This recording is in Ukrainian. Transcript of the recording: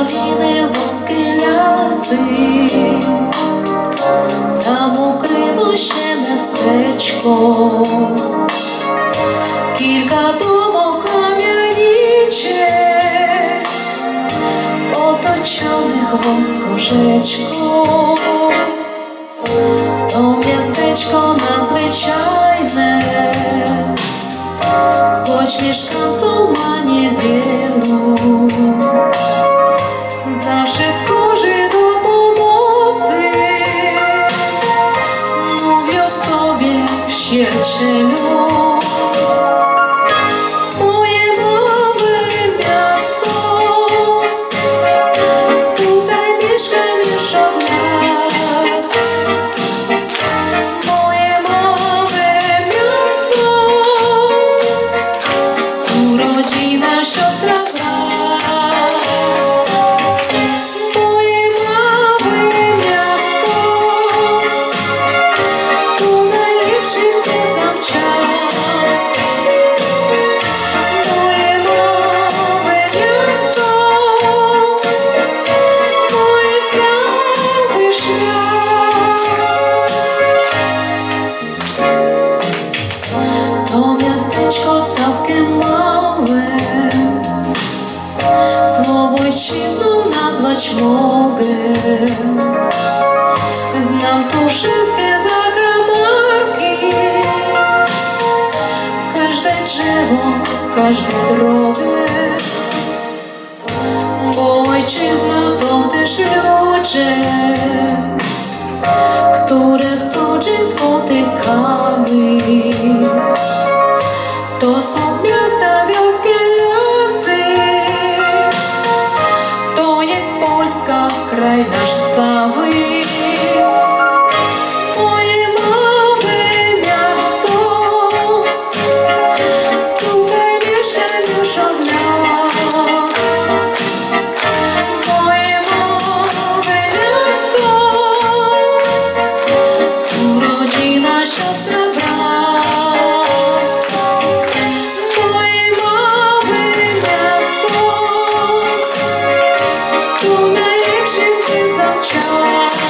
Очі воскряси, там укрило ще містечко, кілька домов кам'яніче, оточених воскожечком, то містечко надзвичайне, хоч між концом мані вір. W Sierczeniu Nazwać mogę Znam tu wszystkie zakamarki Każde drzewo, każdą drogę Bo ojczyzna to też ludzie Które co dzień spotykamy I know. try.